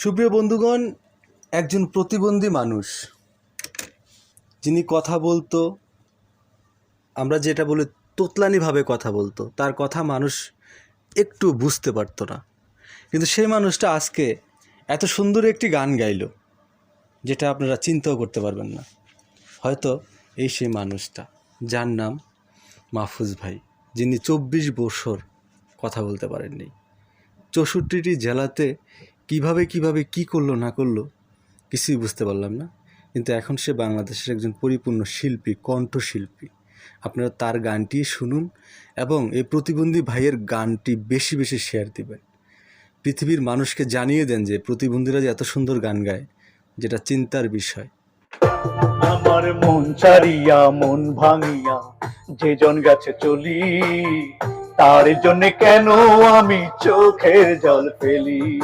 সুপ্রিয় বন্ধুগণ, একজন প্রতিবন্ধী মানুষ, যিনি কথা বলতো, আমরা যেটা বলি তোতলানিভাবে কথা বলতো, তার কথা মানুষ একটু বুঝতে পারতো না। কিন্তু সেই মানুষটা আজকে এত সুন্দর একটি গান গাইল, যেটা আপনারা চিন্তাও করতে পারবেন না। হয়তো এই সেই মানুষটা, যার নাম মাহফুজ ভাই, যিনি চব্বিশ বছর কথা বলতে পারেননি। চৌষট্টিটি জেলাতে কীভাবে কীভাবে, কি করল, না করল, কিছুই বুঝতে পারলাম না। কিন্তু এখন সে বাংলাদেশের একজন পরিপূর্ণ শিল্পী, কণ্ঠশিল্পী। আপনারা তার গানটি শুনুন এবং এই প্রতিবন্ধী ভাইয়ের গানটি বেশি বেশি শেয়ার দিবেন। পৃথিবীর মানুষকে জানিয়ে দেন যে প্রতিবন্ধীরা যে এত সুন্দর গান গায়, যেটা চিন্তার বিষয়। আমার মন ছাড়িয়া, মন ভাঙিয়া যে জন গেছে চলি, তার জন্য কেন আমি চোখের জল ফেলি?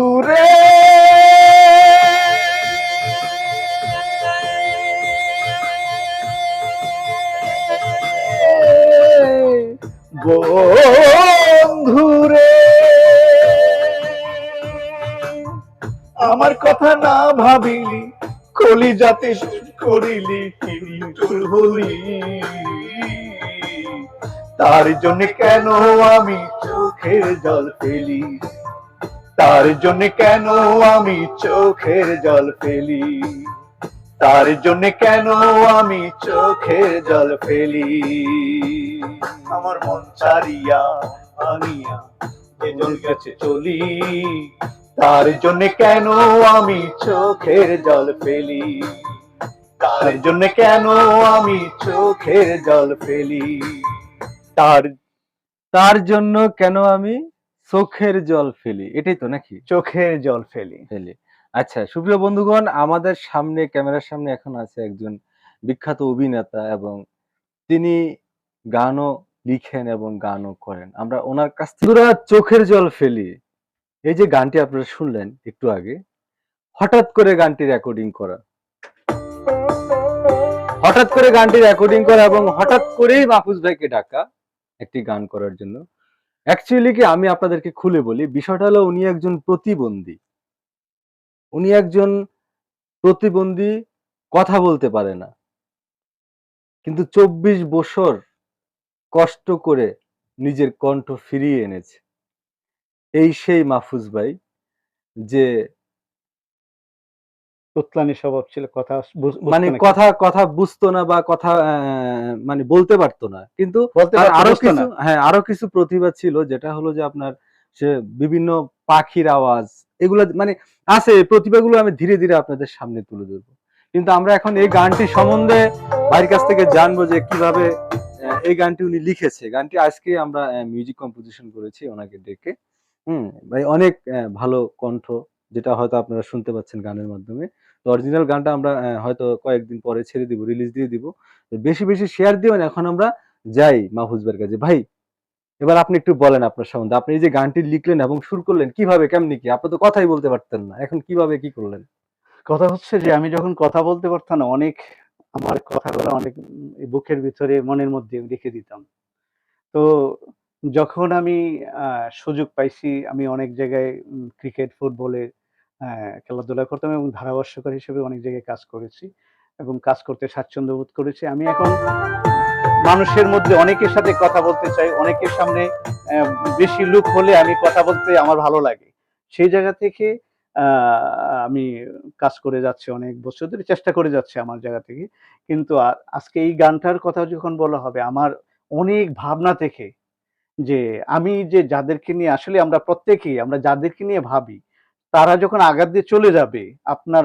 বন্ধু রে বন্ধু রে আমার কথা না ভাবিলি কলি যাতে করিলি তোর হলি। তার জন্য কেন আমি চোখের জল ফেলি? তার জন্য কেন আমি চোখের জল ফেলি? তার জন্য কেন আমি চোখের জল ফেলি? আমার মন ছাড়িয়া আনিয়া জল গেছে চলি, তার জন্য কেন আমি চোখের জল ফেলি? তার জন্য কেন আমি চোখের জল ফেলি? তার তার জন্য কেন আমি চোখের জল ফেলি এটাই তো নাকি? চোখের জল ফেলি। ফেলি। আচ্ছা সুপ্রিয় বন্ধুগণ আমাদের সামনে ক্যামেরার সামনে এখন আছে একজন বিখ্যাত অভিনেতা এবং তিনি গানও লিখেন এবং গানও করেন। আমরা ওনার কাছ থেকে চোখের জল ফেলি। এই যে গানটি আপনারা শুনলেন একটু আগে হঠাৎ করে গানটি রেকর্ডিং করা। হঠাৎ করে গানটি রেকর্ডিং করা এবং হঠাৎ করেই মাহফুজ ভাইকে ডাকা একটি গান করার জন্য। অ্যাকচুয়ালি কি আমি আপনাদেরকে খুলে বলি, বিষয়টা হলো উনি একজন প্রতিবন্ধী। উনি একজন প্রতিবন্ধী কথা বলতে পারে না। কিন্তু চব্বিশ বছর কষ্ট করে নিজের কণ্ঠ ফিরিয়ে এনেছে। এই সেই মাহফুজ ভাই যে তোতলানি স্বভাব ছিল কথা মানে কথা কথা বুঝতো না বা কথা মানে বলতে পারতো না। কিন্তু আরও কিছু হ্যাঁ আরও কিছু প্রতিভা ছিল যেটা হলো যে আপনার সে বিভিন্ন পাখির আওয়াজ এগুলো মানে আছে প্রতিভাগুলো আমি ধীরে ধীরে আপনাদের সামনে তুলে ধরবো। কিন্তু আমরা এখন এই গানটি সম্বন্ধে ভাইয়ের কাছ থেকে জানব যে কীভাবে এই গানটি উনি লিখেছে। গানটি আজকে আমরা মিউজিক কম্পোজিশন করেছি ওনাকে ডেকে। হুম ভাই অনেক ভালো কণ্ঠ যেটা হয়তো আপনারা শুনতে পাচ্ছেন গানের মাধ্যমে। তো অরিজিনাল গানটা আমরা হয়তো কয়েকদিন পরে ছেড়ে দিব রিলিজ দিয়ে দিব। বেশি বেশি শেয়ার দিবেন এখন আমরা যাই মাহফুজ ভাইয়ের কাছে। ভাই, এবার আপনি একটু বলেন আপনার সম্বন্ধে। আপনি এই যে গানটি লিখলেন এবং শুরু করলেন, কীভাবে, কেমনি কি? আপনি তো কথাই বলতে পারতেন না, এখন কীভাবে, কি করলেন? কথা হচ্ছে যে, আমি যখন কথা বলতে পারতাম না, অনেক আমার কথাগুলো অনেক বুকের ভিতরে, মনের মধ্যে রেখে দিতাম। তো যখন আমি সুযোগ পাইছি, আমি অনেক জায়গায় ক্রিকেট ফুটবলে খেলাধুলা করতাম এবং ধারাভাষ্যকার হিসেবে অনেক জায়গায় কাজ করেছি এবং কাজ করতে স্বাচ্ছন্দ্য বোধ করেছি। আমি এখন মানুষের মধ্যে অনেকের সাথে কথা বলতে চাই, অনেকের সামনে বেশি লুক হলে আমি কথা বলতে আমার ভালো লাগে। সেই জায়গা থেকে আমি কাজ করে যাচ্ছি অনেক বছর ধরে, চেষ্টা করে যাচ্ছে আমার জায়গা থেকে। কিন্তু আজকে এই গানটার কথা যখন বলা হবে, আমার অনেক ভাবনা থেকে যে, আমি যে যাদেরকে নিয়ে আসলে আমরা প্রত্যেকেই, আমরা যাদেরকে নিয়ে ভাবি তারা যখন আঘাত দিয়ে চলে যাবে, আপনার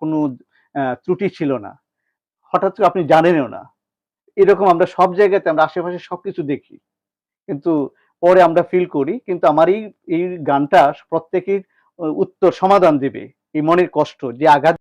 কোনো ত্রুটি ছিল না। হঠাৎ করে আপনি জানেনও না। এরকম আমরা সব জায়গাতে, আমরা আশেপাশে সব কিছু দেখি। কিন্তু পরে আমরা ফিল করি, কিন্তু আমার এই এই গানটা প্রত্যেকের উত্তর সমাধান দেবে। এই মনের কষ্ট যে আঘাত